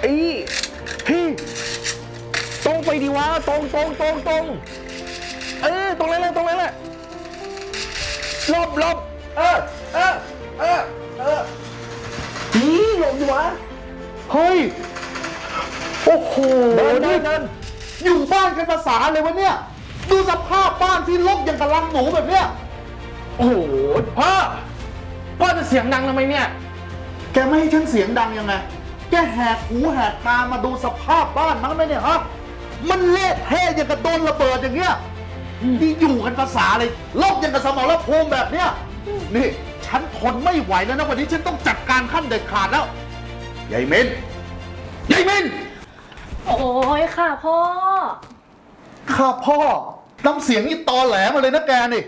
ไอ้พี่ตรงไปดีวะตรงตรงตรงตรงเออตรงนั้นแหละตรงนั้นแหละหลบหลบเออเออเออเออนี่หลบดีวะเฮ้ยโอ้โหเดินเดินี่นเดินอยู่บ้านกันภาษาเลยวะเนี่ย ดูสภาพบ้านที่รกอย่างกำลังหนูแบบเนี้ยโอ้โหพ่อพ่อจะเสียงดังทำไมเนี่ย แกไม่ให้ฉันเสียงดังยังไง แกแหกหูแหกตามาดูสภาพบ้านมั้งไหมเนี่ยฮะ มันเละเทะอย่างกับโดนระเบิดอย่างเงี้ยนี่อยู่กันภาษาเลยรกอย่างกับสมรภูมิแบบเนี้ย นี่ ฉันทนไม่ไหวแล้วนะวันนี้ฉันต้องจัดการขั้นเด็ดขาดแล้วยายมินยายมินโอ้ยค่ะพ่อ ข้าพ่อน้ำเสียงนี่ตอแหลมาเลยนะแกนี่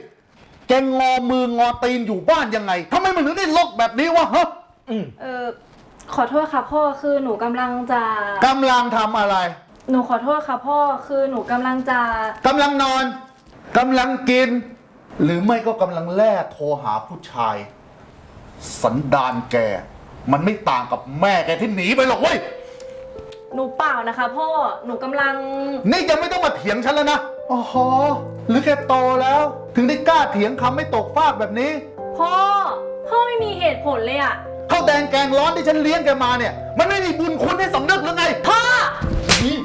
แกงอมืองอตีนอยู่บ้านยังไงทำไมมันถึงได้ลกแบบนี้วะฮะ เออ ขอโทษค่ะพ่อคือหนูกำลังจะกำลังทำอะไรหนูขอโทษค่ะพ่อคือหนูกำลังจะกำลังนอนกำลังกิน หรือไม่ก็กำลังแล่โทรหาผู้ชาย สันดานแก มันไม่ต่างกับแม่แกที่หนีไปหรอกเว้ยหนูเปล่านะคะ พ่อหนูกำลัง นี่ยังไม่ต้องมาเถียงฉันแล้วนะอ๋อหรือแกโตแล้ว ถึงได้กล้าเถียงคำไม่ตกฟากแบบนี้ พ่อ พ่อไม่มีเหตุผลเลยอะ ข้าวแดงแกงร้อนที่ฉันเลี้ยงแกมาเนี่ย มันไม่มีบุญคุณให้สำนึกหรือไงพ่อนี่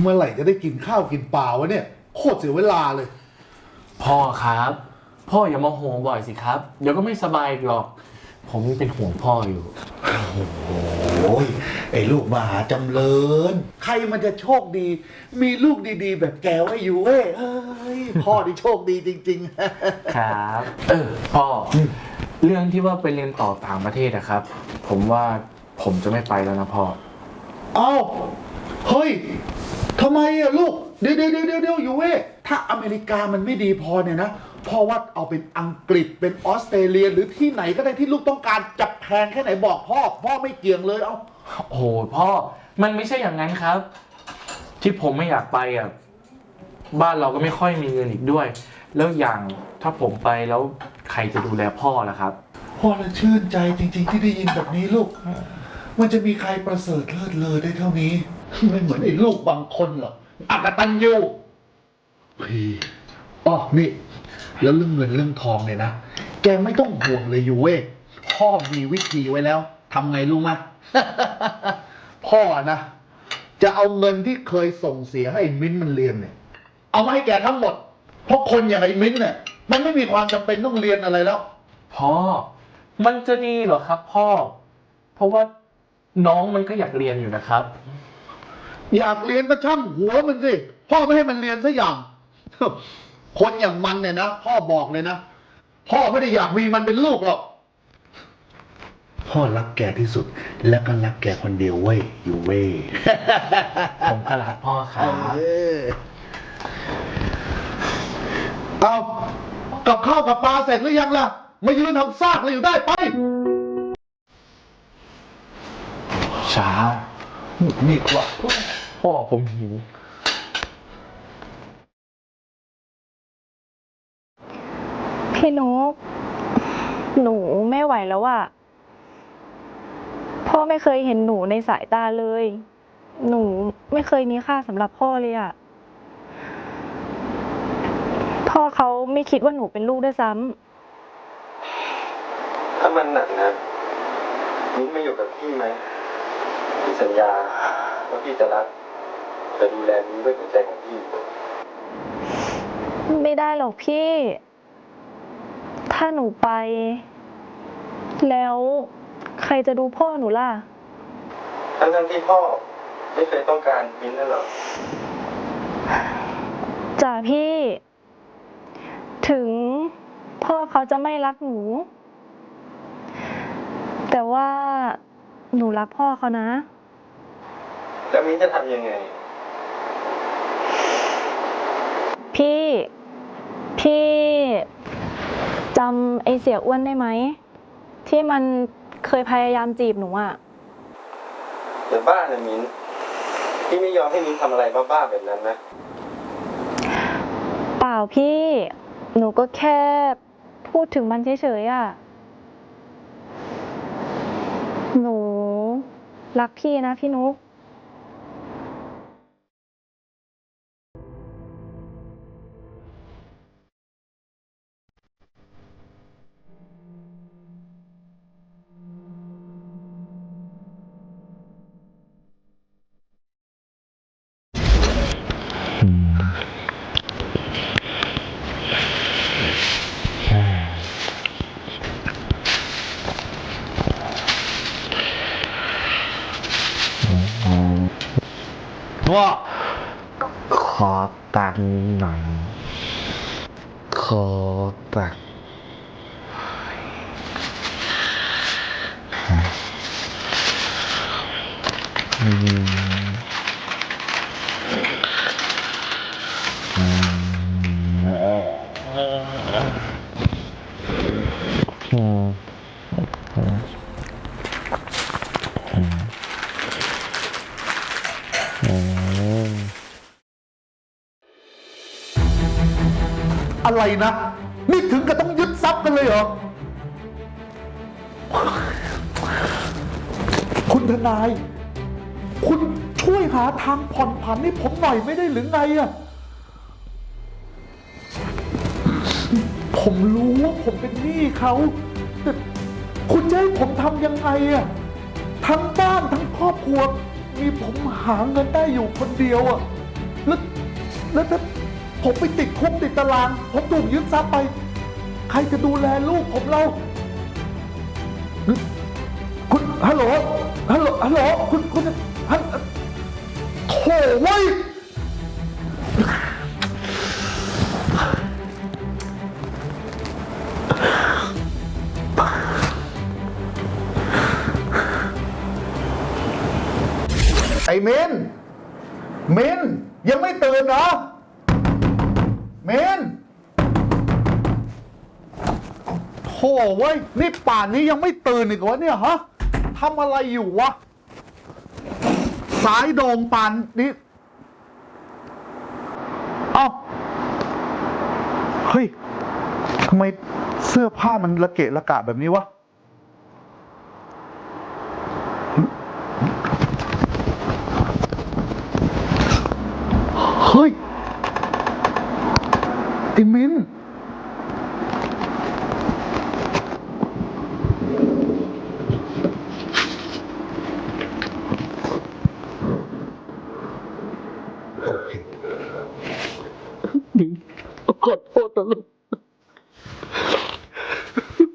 เมื่อไหร่จะได้กินข้าวกินปลาวะเนี่ย โคตรเสียเวลาเลย พ่อครับ พ่ออย่ามาโหวงบ่อยสิครับ เดี๋ยวก็ไม่สบายอีกหรอก ผมยังเป็นห่วงพ่ออยู่ โอ้ยไอ้ลูกมหาจำเริญ ใครมันจะโชคดี มีลูกดีๆ แบบแกไว้อยู่เว้ยเอ้ยพ่อที่โชคดีจริงๆครับ เออพ่ออเรื่องที่ว่าไปเรียนต่อต่างประเทศอะครับ ผมว่าผมจะไม่ไปแล้วนะพ่อเอ้าเฮ้ยทำไมอะลูก เดี๋ยวเดี๋ยวเดี๋ยวเดี๋ยวอยู่เว้ยถ้าอเมริกามันไม่ดีพอเนี่ยนะ พ่อว่าเอาเป็นอังกฤษเป็นออสเตรเลียหรือที่ไหนก็ได้ที่ลูกต้องการจับแพงแค่ไหนบอกพ่อพ่อไม่เกี่ยงเลยเอ้าโอ้โหพ่อ มันไม่ใช่อย่างนั้นครับ ที่ผมไม่อยากไปอะบ้านเราก็ไม่ค่อยมีเงินอีกด้วย แล้วอย่างถ้าผมไปแล้วใครจะดูแลพ่อล่ะครับ พ่อละชื่นใจจริง ๆ ที่ได้ยินแบบนี้ลูก มันจะมีใครประเสริฐเลิศเลอได้เท่านี้ ไม่เหมือนไอ้ลูกบางคนหรอกอักตันยูพี่อ๋อนี่ แล้วเรื่องเงินเรื่องทองเนี่ยนะ แกไม่ต้องห่วงเลยอยู่เว้ยพ่อมีวิธีไว้แล้วทำไงรู้ไหมพ่อนะจะเอาเงินที่เคยส่งเสียให้ไอ้มิ้นท์มันเรียนเนี่ย เอามาให้แกทั้งหมด เพราะคนอย่างไอ้มิ้นท์เนี่ยมันไม่มีความจำเป็นต้องเรียนอะไรแล้ว พ่อ มันจะดีเหรอครับ พ่อ เพราะว่าน้องมันก็อยากเรียนอยู่นะครับ อยากเรียนก็ช่างหัวมันสิพ่อไม่ให้มันเรียนสักอย่าง คนอย่างมันเนี่ยนะพ่อบอกเลยนะพ่อไม่ได้อยากมีมันเป็นลูกหรอกพ่อรักแกที่สุด และก็รักแกคนเดียวเว้ยอยู่เว้ยผมก็รักพ่อครับเออเอากับข้าวกับปลาเสร็จหรือยังล่ะมายืนทำซากเลยอยู่ได้ไปช้านี่กว่าพ่อผมหิว พี่นุกหนูไม่ไหวแล้วอะพ่อไม่เคยเห็นหนูในสายตาเลย หนูไม่เคยมีค่าสำหรับพ่อเลยอะพ่อเขาไม่คิดว่าหนูเป็นลูกด้วยซ้ำถ้ามันหนักนะมิ้นมาอยู่กับพี่ไหมพี่สัญญาว่าพี่จะรักจะดูแลมิ้นด้วยหัวใจของพี่ไม่ได้หรอกพี่ ถ้าหนูไป แล้วใครจะดูพ่อหนูล่ะ ทั้งทั้งๆที่พ่อไม่เคยต้องการมิ้นนั่นหรอกจ่าพี่ ถึงพ่อเขาจะไม่รักหนู แต่ว่าหนูรักพ่อเขานะ แล้วมิ้นจะทำยังไง พี่ พี่ จำไอเสียอ้วนได้ไหม ที่มันเคยพยายามจีบหนูอะเดี๋ยวบ้านะมิ้นพี่ไม่ยอมให้มิ้นทำอะไรบ้าๆแบบนั้นนะ เปล่าพี่ หนูก็แค่พูดถึงมันเฉยๆอะหนูรักพี่นะพี่นุ๊ก ขอตัง อะไรนะ นี่ถึงกับต้องยึดทรัพย์กันเลยเหรอ คุณทนาย คุณช่วยหาทางผ่อนผันให้ผมหน่อยไม่ได้หรือไงอะผมรู้ว่าผมเป็นหนี้เขาแต่คุณจะให้ผมทำยังไงอะทั้งบ้านทั้งครอบครัว มีผมหาเงินได้อยู่คนเดียวอะแล้วแล้วถ้า ผมไปติดคุกติดตาราง ผมถูกยึดทรัพย์ไป ใครจะดูแลลูกผมเรา คุณฮัลโหลฮัลโหลฮัลโหลคุณคุณฮัลโถ่เว้ย เว้ย นี่ป่านนี้ยังไม่ตื่นอีกวะเนี่ยฮะทำอะไรอยู่วะ สายโดงป่านนี้ เอ้า เฮ้ยทำไมเสื้อผ้ามันระเกะระกะแบบนี้วะ เฮ้ยไอ้มิน ขอโทษนะลูก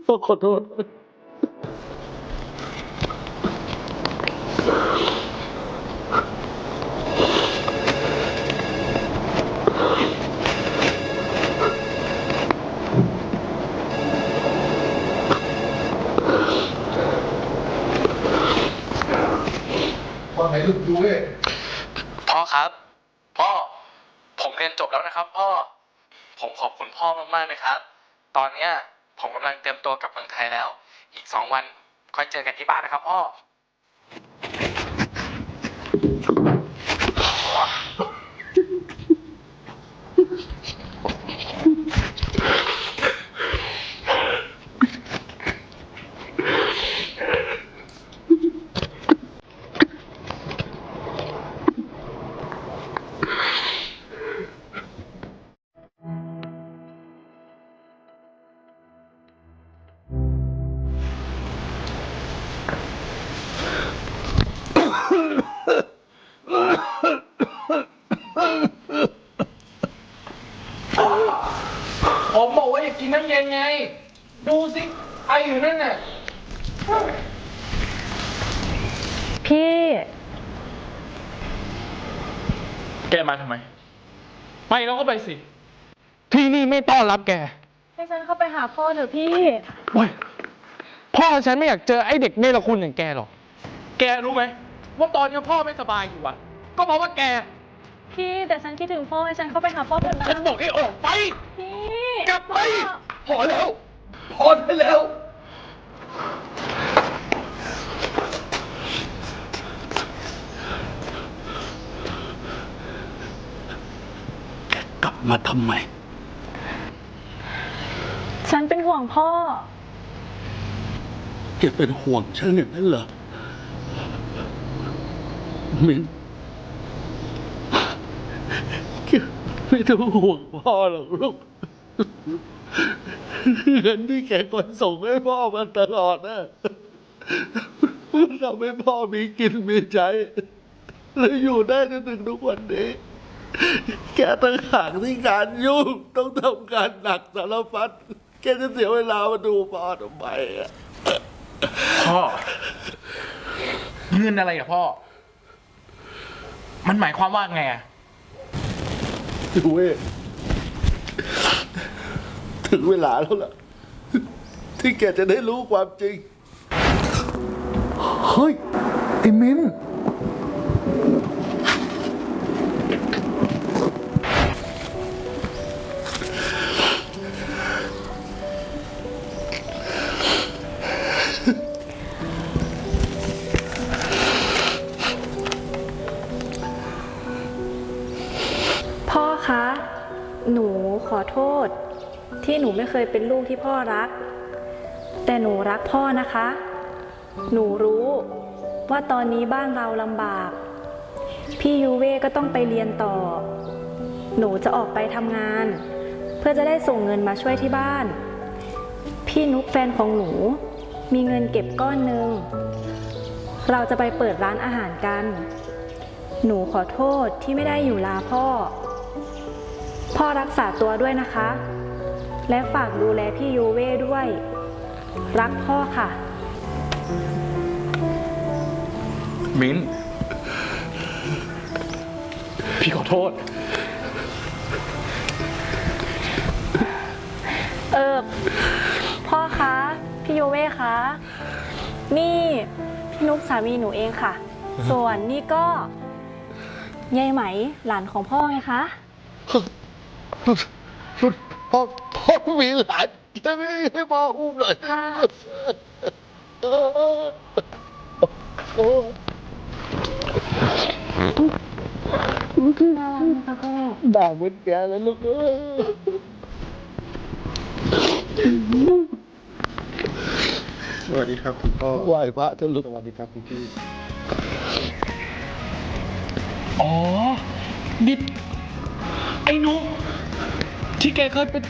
ต้อขอโทษว่าไงลูกดูเว้ย พ่อครับ พ่อ ผมเรียนจบแล้วนะครับ พ่อ ผมขอบคุณพ่อ มากๆนะครับ ตอนเนี้ยผมกำลังเตรียมตัวกลับเมืองไทยแล้ว อีกสองวันค่อยเจอกันที่บ้านนะครับพ่อ ผมบอกว่าอย่ากินน้ำเย็นไง ดูสิไออยู่นั่นน่ะ พี่ แกมาทำไมไปแล้วก็ไปสิ ที่นี่ไม่ต้อนรับแกให้ฉันเข้าไปหาพ่อเถอะพี่ โอ้ยพ่อฉันไม่อยากเจอไอ้เด็กเนรคุณอย่างแกหรอก แกรู้ไหม ว่าตอนนี้พ่อไม่สบายอยู่อะ ก็เพราะว่าแก พี่แต่ฉันคิดถึงพ่อให้ฉันเข้าไปหาพ่อเถอะนะฉันบอกให้ออกไป พี่กลับไป พอแล้ว พอได้แล้ว กลับมาทำไม ฉันเป็นห่วงพ่อเกเป็นห่วงฉันอย่างนั้นเหรอ มินไม่ต้องห่วงพ่อหรอกลูกเงินที่แกคอยส่งให้พ่อมาตลอดนะมันทำให้พ่อมีกินมีใช้และอยู่ได้จนถึงทุกวันนี้ แกต่างหากที่งานยุ่งต้องทำงานหนักสารพัดแกจะเสียเวลามาดูพ่อทำไมอะพ่อเงินอะไรอะพ่อ มันหมายความว่าไงอะดูเว้ยถึงเวลาแล้วล่ะ ที่แกจะได้รู้ความจริง เฮ้ย ไอ้มิ้น หนูขอโทษ ที่หนูไม่เคยเป็นลูกที่พ่อรัก แต่หนูรักพ่อนะคะ หนูรู้ว่าตอนนี้บ้านเราลำบาก พี่ยูเว่ก็ต้องไปเรียนต่อ หนูจะออกไปทำงาน เพื่อจะได้ส่งเงินมาช่วยที่บ้าน พี่นุกแฟนของหนู มีเงินเก็บก้อนหนึ่งเราจะไปเปิดร้านอาหารกัน หนูขอโทษที่ไม่ได้อยู่ลาพ่อ พ่อรักษาตัวด้วยนะคะ และฝากดูแลพี่ยูเว่ด้วย รักพ่อค่ะ มิ้น พี่ขอโทษ เออพ่อคะ พี่ยูเว่คะ นี่พี่นุกสามีหนูเองค่ะ ส่วนนี่ก็ยายไหมหลานของพ่อไงคะ พ่อพ่อมีหลานจะไม่ให้พ่ออุ้มเลยค่ะโอ้น่ารักนะคะด่าเหมือนแกเลยลูกเอ้สวัสดีครับคุณพ่อไหวพระเถอะลูกสวัสดีครับคุณพี่ อ๋อ นิด ไอ้นุก ที่แกเคยเป็น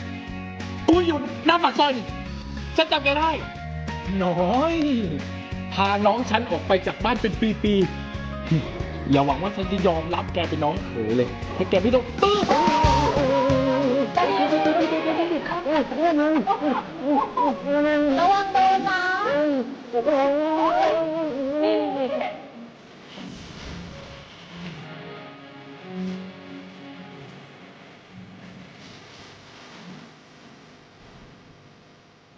อุ้ยอยู่หน้าปากซอยนี่ฉันจำแกได้ น้อย พาน้องฉันออกไปจากบ้านเป็นปีๆอย่าหวังว่าฉันจะยอมรับแกเป็นน้องเขยเลยให้แกไม่ต้องตื้อระวังโดนนะ